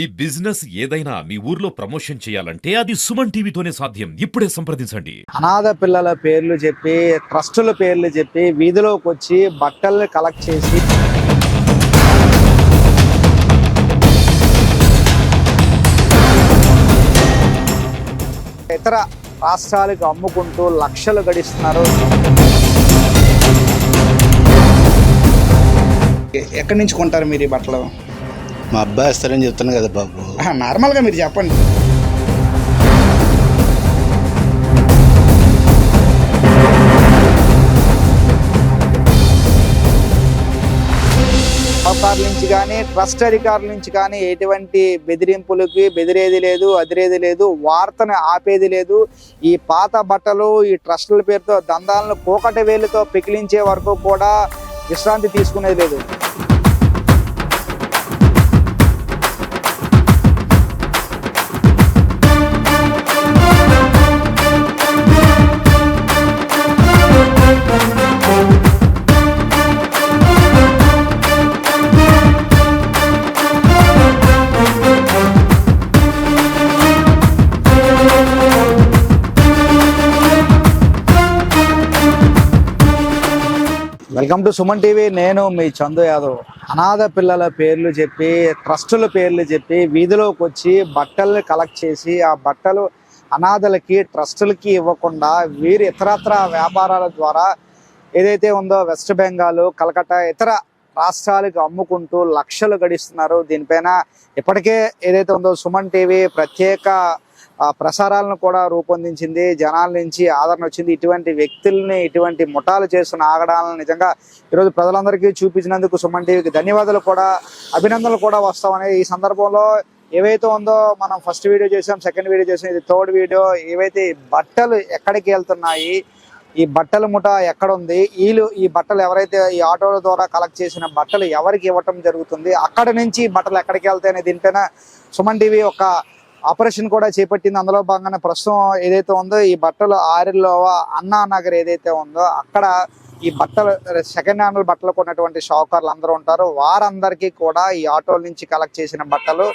ఈ బిజినెస్ ఏదైనా మీ ఊర్లో ప్రమోషన్ చేయాలంటే అది సుమన్ టీవీతోనే సాధ్యం. ఇప్పుడే సంప్రదించండి. అనాథ పిల్లల పేర్లు చెప్పి ట్రస్టుల పేర్లు చెప్పి వీధిలోకి వచ్చి బట్టలు కలెక్ట్ చేసి ఇతర రాష్ట్రాలకు అమ్ముకుంటూ లక్షలు గడిస్తున్నారు. ఎక్కడి నుంచి కొంటారు మీరు ఈ బట్టలు? మా అబ్బాయి వస్తారని చెప్తాను కదా బాబు. నార్మల్గా మీరు చెప్పండి. సహకారుల నుంచి కానీ ట్రస్ట్ అధికారుల నుంచి కానీ ఎటువంటి బెదిరింపులకి బెదిరేది లేదు అదిరేది లేదు వార్తను ఆపేది లేదు. ఈ పాత బట్టలు ఈ ట్రస్టుల పేరుతో దందాలను కోకటి వేలుతో పికిలించే వరకు కూడా విశ్రాంతి తీసుకునేది లేదు. Welcome to Suman TV. నేను మీ చందు యాదవ్. అనాథ పిల్లల పేర్లు చెప్పి ట్రస్టుల పేర్లు చెప్పి వీధిలోకి వచ్చి బట్టల్ని కలెక్ట్ చేసి ఆ బట్టలు అనాథలకి ట్రస్టులకి ఇవ్వకుండా వీరు ఇతరత్ర వ్యాపారాల ద్వారా ఏదైతే ఉందో వెస్ట్ బెంగాల్ కలకట్టా ఇతర రాష్ట్రాలకు అమ్ముకుంటూ లక్షలు గడిస్తున్నారు. దీనిపైన ఇప్పటికే ఏదైతే ఉందో సుమన్ టీవీ ప్రత్యేక ప్రసారాలను కూడా రూపొందించింది జనాల నుంచి ఆదరణ వచ్చింది. ఇటువంటి వ్యక్తుల్ని ఇటువంటి ముఠాలు చేస్తున్న ఆగడాలను నిజంగా ఈరోజు ప్రజలందరికీ చూపించినందుకు సుమన్ టీవీకి ధన్యవాదాలు కూడా అభినందనలు కూడా వస్తామని. ఈ సందర్భంలో ఏవైతే ఉందో మనం ఫస్ట్ వీడియో చేసాం సెకండ్ వీడియో చేసాం ఇది థర్డ్ వీడియో. ఏవైతే బట్టలు ఎక్కడికి వెళ్తున్నాయి ఈ బట్టల ముఠ ఎక్కడ ఉంది వీళ్ళు ఈ బట్టలు ఎవరైతే ఈ ఆటోల ద్వారా కలెక్ట్ చేసిన బట్టలు ఎవరికి ఇవ్వటం జరుగుతుంది అక్కడ నుంచి బట్టలు ఎక్కడికి వెళ్తాయనే దీనిపైన సుమన్ టీవీ ఒక ఆపరేషన్ కూడా చేపట్టింది. అందులో భాగంగానే ప్రస్తుతం ఏదైతే ఉందో ఈ బట్టలు ఆరిలో అన్నా నగర్ ఏదైతే ఉందో అక్కడ ఈ బట్టలు సెకండ్ హ్యాండ్ బట్టలు కొన్నటువంటి షాకర్లు అందరూ ఉంటారు. వారందరికీ కూడా ఈ ఆటోల నుంచి కలెక్ట్ చేసిన బట్టలు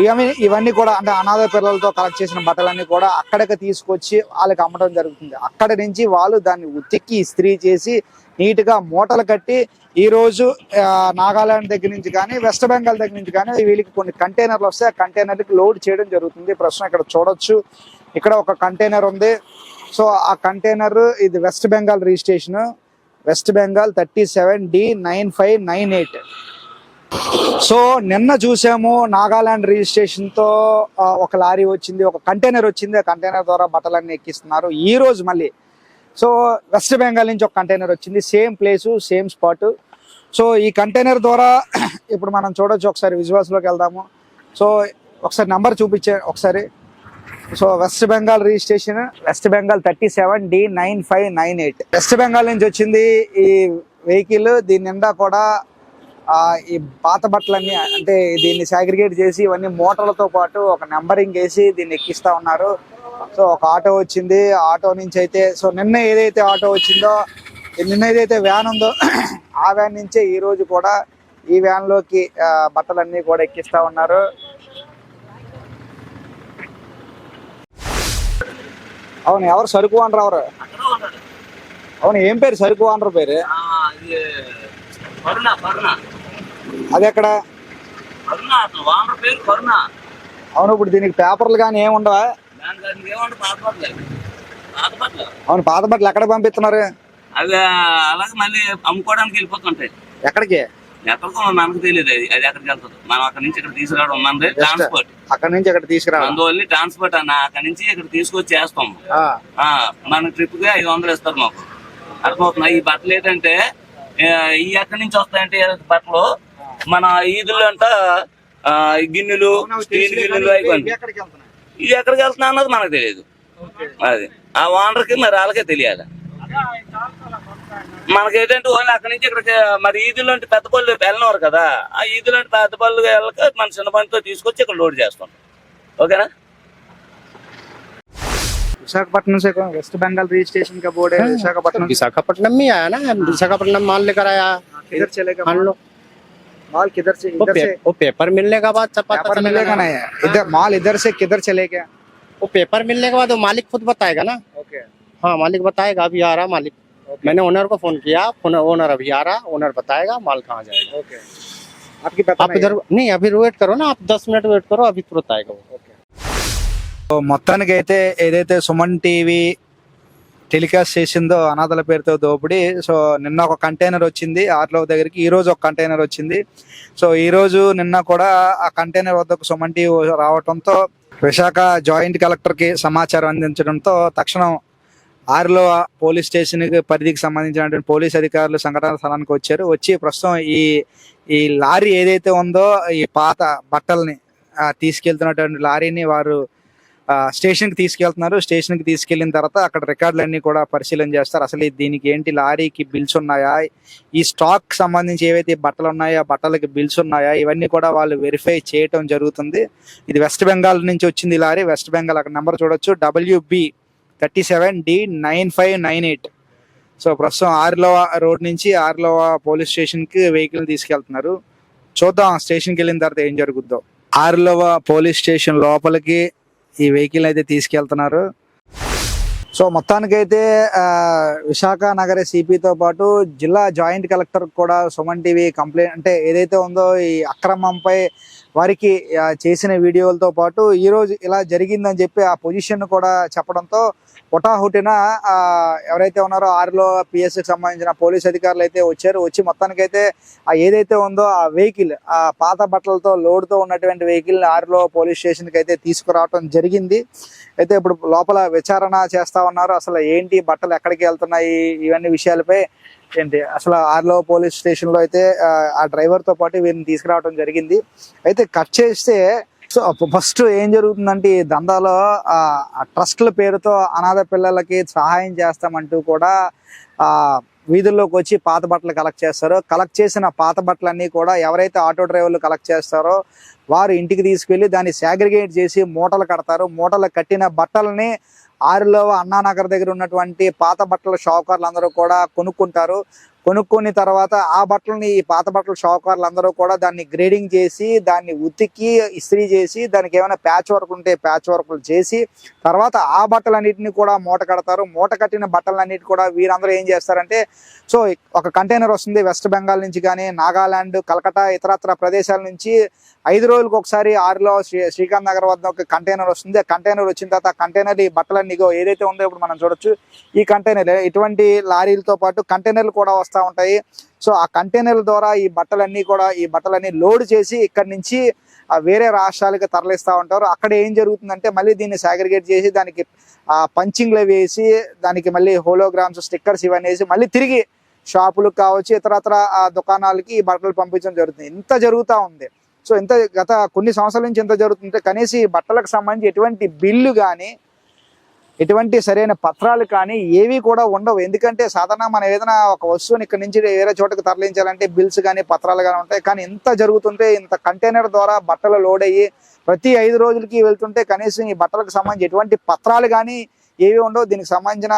ఇవన్నీ ఇవన్నీ కూడా అంటే అనాథ పిల్లలతో కలెక్ట్ చేసిన బట్టలన్నీ కూడా అక్కడికి తీసుకొచ్చి వాళ్ళకి అమ్మడం జరుగుతుంది. అక్కడి నుంచి వాళ్ళు దాన్ని ఉతికి ఇస్త్రీ చేసి నీట్గా మూటలు కట్టి ఈ రోజు నాగాలాండ్ దగ్గర నుంచి కానీ వెస్ట్ బెంగాల్ దగ్గర నుంచి కానీ వీళ్ళకి కొన్ని కంటైనర్లు వస్తే ఆ కంటైనర్కి లోడ్ చేయడం జరుగుతుంది. ప్రస్తుతం ఇక్కడ చూడొచ్చు. ఇక్కడ ఒక కంటైనర్ ఉంది. సో ఆ కంటైనర్ ఇది West Bengal registration. West Bengal thirty seven D nine five nine eight. So నిన్న చూసాము నాగాలాండ్ రిజిస్ట్రేషన్తో ఒక లారీ వచ్చింది ఒక కంటైనర్ వచ్చింది. ఆ కంటైనర్ ద్వారా బట్టలన్నీ ఎక్కిస్తున్నారు. ఈ రోజు మళ్ళీ సో వెస్ట్ బెంగాల్ నుంచి ఒక కంటైనర్ వచ్చింది. Same place same spot. So ఈ కంటైనర్ ద్వారా ఇప్పుడు మనం చూడొచ్చు ఒకసారి విజువల్స్లోకి వెళ్దాము. సో ఒకసారి నంబర్ చూపించే ఒకసారి. So West Bengal registration West Bengal thirty seven D nine five nine eight. West Bengal నుంచి వచ్చింది ఈ వెహికల్. దీని నిండా కూడా ఈ పాత బట్టలన్నీ అంటే దీన్ని సాగ్రిగేట్ చేసి ఇవన్నీ మోటార్లతో పాటు ఒక నెంబరింగ్ వేసి దీన్ని ఎక్కిస్తూ ఉన్నారు. సో ఒక ఆటో వచ్చింది. ఆటో నుంచి అయితే సో నిన్న ఏదైతే ఆటో వచ్చిందో నిన్న ఏదైతే వ్యాన్ ఉందో ఆ వ్యాన్ నుంచే ఈ రోజు కూడా ఈ వ్యాన్లోకి ఆ, బట్టలన్నీ కూడా ఎక్కిస్తా ఉన్నారు. అవును ఎవరు సరుకు అనరు ఎవరు? అవును ఏం పేరు? సరుకు అనరు పేరు? అది ఎక్కడ? అవును ఇప్పుడు దీనికి పేపర్లు కానీ ఏమి అవును పాత బట్టలు ఎక్కడ పంపిస్తున్నారు? అవి అలాగే మళ్ళీ అమ్ముకోవడానికి వెళ్ళిపోతుంటాయి. ఎక్కడికి? ఎక్కడికో మనకు తెలియదు అది. అది ఎక్కడికి వెళ్తుంది? మనం అక్కడ నుంచి ఇక్కడ తీసుకురావడం ఉన్నది ట్రాన్స్పోర్ట్ అక్కడ నుంచి అక్కడ తీసుకురావాలి అందువల్ల ట్రాన్స్పోర్ట్ అన్న అక్కడ నుంచి ఇక్కడ తీసుకొచ్చి ఆ, మన ట్రిప్కి ఐదు వందలు ఇస్తారు మాకు. అర్థమవుతుంది? ఈ బట్టలు ఏంటంటే ఈ ఎక్కడి నుంచి వస్తాయంటే బట్టలు మన ఈదుల్లో అంట గిన్నెలు స్టీల్ గిన్నెలు వెళ్తున్నాయి? ఇది ఎక్కడికి వెళ్తున్నా అన్నది మనకు తెలియదు అది ఆ ఓనర్కి మరి వాళ్ళకే తెలియాలి మనకేంటంటే ఓన్లీ అక్కడి నుంచి ఇక్కడికి మరి ఈదులు అంటే పెద్ద పళ్ళు వెళ్ళినవారు కదా ఆ ఈదులు అంటే పెద్ద పళ్ళు వెళ్ళక మన చిన్న బండితో తీసుకొచ్చి ఇక్కడ లోడ్ చేస్తాం ఓకేనా विशाखापट्टनम से कौन वेस्ट बंगाल रजिस्ट्रेशन का बोर्ड है विशाखापट्टनम विशाखापट्टनम में आया ना विशाखापट्टनम माल लेकर आया किधर चलेगा मान लो माल किधर से वो, इधर पे, से वो पेपर मिलने के बाद सब पता पेपर चलेगा मिलेगा ना। नहीं इधर माल इधर से किधर चले गया वो पेपर मिलने के बाद वो मालिक खुद बताएगा ना ओके हाँ मालिक बताएगा अभी आ रहा मालिक मैंने ओनर को फोन किया फोन ओनर अभी आ रहा ओनर बताएगा माल कहाँ जाएगा ओके आपकी पता आप इधर नहीं अभी वेट करो ना आप दस मिनट वेट करो अभी तुरंत आएगा वो సో మొత్తానికి అయితే ఏదైతే సుమన్ టీవీ టెలికాస్ట్ చేసిందో అనాథల పేరుతో దోపిడి. సో నిన్న ఒక కంటైనర్ వచ్చింది ఆర్లో దగ్గరికి. ఈ రోజు ఒక కంటైనర్ వచ్చింది. సో ఈ రోజు నిన్న కూడా ఆ కంటైనర్ వద్దకు సుమన్ టీవీ రావడంతో విశాఖ జాయింట్ కలెక్టర్కి సమాచారం అందించడంతో తక్షణం ఆర్లో పోలీస్ స్టేషన్ పరిధికి సంబంధించినటువంటి పోలీస్ అధికారులు సంఘటన స్థలానికి వచ్చారు. వచ్చి ప్రస్తుతం ఈ ఈ లారీ ఏదైతే ఉందో ఈ పాత బట్టల్ని తీసుకెళ్తున్నటువంటి లారీని వారు స్టేషన్కి స్టేషన్కి తీసుకెళ్తున్నారు. స్టేషన్కి తీసుకెళ్ళిన తర్వాత అక్కడ రికార్డులన్నీ కూడా పరిశీలన చేస్తారు. అసలు దీనికి ఏంటి లారీకి బిల్స్ ఉన్నాయా? ఈ స్టాక్ సంబంధించి ఏవైతే బట్టలు ఉన్నాయో ఆ బట్టలకి బిల్స్ ఉన్నాయా? ఇవన్నీ కూడా వాళ్ళు వెరిఫై చేయటం జరుగుతుంది. ఇది వెస్ట్ బెంగాల్ నుంచి వచ్చింది లారీ. వెస్ట్ బెంగాల్ అక్కడ నెంబర్ చూడొచ్చు. WB thirty seven D nine five nine eight. So ప్రస్తుతం ఆర్లోవా రోడ్ నుంచి ఆర్లోవా పోలీస్ స్టేషన్కి వెహికల్ తీసుకెళ్తున్నారు. చూద్దాం స్టేషన్కి వెళ్ళిన తర్వాత ఏం జరుగుద్దో. ఆర్లోవా పోలీస్ స్టేషన్ లోపలికి ఈ వెహికల్ అయితే తీసుకెళ్తున్నారు. సో మొత్తానికైతే విశాఖ నగర సిపితో పాటు జిల్లా జాయింట్ కలెక్టర్ కూడా సుమన్ టీవీ కంప్లైంట్ అంటే ఏదైతే ఉందో ఈ అక్రమంపై వారికి చేసిన వీడియోలతో పాటు ఈరోజు ఇలా జరిగిందని చెప్పి ఆ పొజిషన్ కూడా చెప్పడంతో హుటాహుటిన ఎవరైతే ఉన్నారో ఆరులో పిఎస్సికి కి సంబంధించిన పోలీస్ అధికారులు అయితే వచ్చారు. వచ్చి మొత్తానికైతే ఆ ఏదైతే ఉందో ఆ వెహికల్ ఆ పాత బట్టలతో లోడ్తో ఉన్నటువంటి వెహికల్ ఆరులో పోలీస్ స్టేషన్కి అయితే తీసుకురావడం జరిగింది. అయితే ఇప్పుడు లోపల విచారణ చేస్తా ఉన్నారు. అసలు ఏంటి బట్టలు ఎక్కడికి వెళ్తున్నాయి ఇవన్నీ విషయాలపై ఏంటి అసలు ఆర్లో పోలీస్ స్టేషన్లో అయితే ఆ, డ్రైవర్తో డ్రైవర్తో పాటు వీరిని తీసుకురావడం జరిగింది. అయితే కట్ చేస్తే సో ఫస్ట్ ఏం జరుగుతుందంటే ఈ దందాలో ఆ ట్రస్ట్ల పేరుతో అనాథ పిల్లలకి సహాయం చేస్తామంటూ కూడా ఆ వీధుల్లోకి వచ్చి పాత బట్టలు కలెక్ట్ చేస్తారో. కలెక్ట్ చేసిన పాత బట్టలన్నీ కూడా ఎవరైతే ఆటో డ్రైవర్లు కలెక్ట్ చేస్తారో వారు ఇంటికి తీసుకెళ్ళి దాన్ని సాగ్రిగేట్ చేసి మూటలు కడతారు. మూటలు కట్టిన బట్టలని ఆరులో అన్నానగర్ దగ్గర ఉన్నటువంటి పాత బట్టల షాకర్లు అందరూ కూడా కొనుక్కుంటారు. కొనుక్కున్న తర్వాత ఆ బట్టలని ఈ పాత బట్టల షావుకారులు అందరూ కూడా దాన్ని గ్రేడింగ్ చేసి దాన్ని ఉతికి ఇస్త్రీ చేసి దానికి ఏమైనా ప్యాచ్ వర్క్ ఉంటే ప్యాచ్ వర్క్లు చేసి తర్వాత ఆ బట్టలన్నిటిని కూడా మూట కడతారు. మూట కట్టిన బట్టలన్నిటి కూడా వీరందరూ ఏం చేస్తారంటే సో ఒక కంటైనర్ వస్తుంది వెస్ట్ బెంగాల్ నుంచి కానీ నాగాలాండ్ కలకటా ఇతరత్ర ప్రదేశాల నుంచి ఐదు రోజులకు ఒకసారి ఆరులో శ్రీ శ్రీకాంత్ నగర్ వద్ద ఒక కంటైనర్ వస్తుంది. ఆ కంటైనర్ వచ్చిన తర్వాత ఆ కంటైనర్ ఈ బట్టలన్నీ ఏదైతే ఉందో ఇప్పుడు మనం చూడొచ్చు ఈ కంటైనర్ ఇటువంటి లారీలతో పాటు కంటైనర్లు కూడా వస్తూ ఉంటాయి. సో ఆ కంటైనర్ల ద్వారా ఈ బట్టలన్నీ కూడా ఈ బట్టలన్నీ లోడ్ చేసి ఇక్కడ నుంచి వేరే రాష్ట్రాలకు తరలిస్తూ ఉంటారు. అక్కడ ఏం జరుగుతుందంటే మళ్ళీ దీన్ని సాగ్రిగేట్ చేసి దానికి పంచింగ్లు వేసి దానికి మళ్ళీ హోలోగ్రామ్స్ స్టిక్కర్స్ ఇవన్నీ వేసి మళ్ళీ తిరిగి షాపులకు కావచ్చు ఇతరత్ర దుకాణాలకి ఈ బట్టలు పంపించడం జరుగుతుంది. ఇంత జరుగుతూ ఉంది. సో ఇంత గత కొన్ని సంవత్సరాల నుంచి ఇంత జరుగుతుంటే కనీసం ఈ బట్టలకు సంబంధించి ఎటువంటి బిల్లు కానీ ఎటువంటి సరైన పత్రాలు కానీ ఏవి కూడా ఉండవు. ఎందుకంటే సాధారణ మనం ఏదైనా ఒక వస్తువుని ఇక్కడ నుంచి వేరే చోటకి తరలించాలంటే బిల్స్ కానీ పత్రాలు కానీ ఉంటాయి. కానీ ఇంత జరుగుతుంటే ఇంత కంటైనర్ ద్వారా బట్టలు లోడ్ అయ్యి ప్రతి ఐదు రోజులకి వెళ్తుంటే కనీసం ఈ బట్టలకు సంబంధించి ఎటువంటి పత్రాలు కానీ ఏవి ఉండవు. దీనికి సంబంధించిన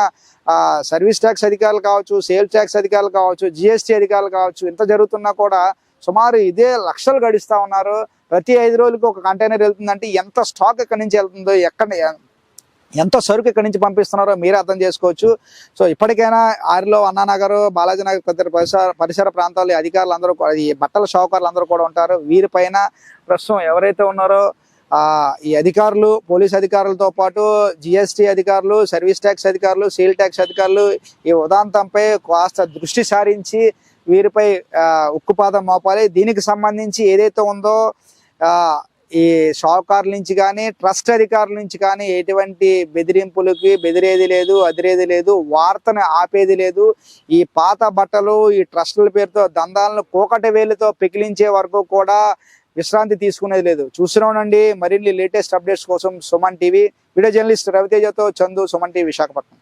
సర్వీస్ ట్యాక్స్ అధికారులు కావచ్చు సేల్ ట్యాక్స్ అధికారులు కావచ్చు జిఎస్టీ అధికారులు కావచ్చు ఇంత జరుగుతున్నా కూడా సుమారు ఇదే లక్షలు గడిస్తా ఉన్నారు. ప్రతి ఐదు రోజులకు ఒక కంటైనర్ వెళ్తుందంటే ఎంత స్టాక్ ఎక్కడి నుంచి వెళ్తుందో ఎక్కడ ఎంత సరుకు ఇక్కడి నుంచి పంపిస్తున్నారో మీరే అర్థం చేసుకోవచ్చు. సో ఇప్పటికైనా ఆరిలో అన్నానగర్ బాలాజీ నగర్ తదితర పరిసర పరిసర ప్రాంతాల్లో అధికారులు అందరూ కూడా- ఈ బట్టల షావుకారులు అందరూ కూడా ఉంటారు. వీరిపైన ప్రస్తుతం ఎవరైతే ఉన్నారో ఈ అధికారులు పోలీస్ అధికారులతో పాటు జిఎస్టీ అధికారులు సర్వీస్ ట్యాక్స్ అధికారులు సేల్ ట్యాక్స్ అధికారులు ఈ ఉదాంతంపై కాస్త దృష్టి సారించి వీరిపై ఉక్కుపాదం మోపాలి. దీనికి సంబంధించి ఏదైతే ఉందో ఈ షావుకారుల నుంచి కానీ ట్రస్ట్ అధికారుల నుంచి కానీ ఎటువంటి బెదిరింపులకి బెదిరేది లేదు అదిరేది లేదు వార్తను ఆపేది లేదు. ఈ పాత బట్టలు ఈ ట్రస్టుల పేరుతో దందాలను కోకటి వేలుతో పికిలించే వరకు కూడా విశ్రాంతి తీసుకునేది లేదు. చూస్తున్నానండి మరిన్ని లేటెస్ట్ అప్డేట్స్ కోసం సుమన్ టీవీ. వీడియో జర్నలిస్ట్ రవితేజతో చందు సుమన్ టీవీ విశాఖపట్నం.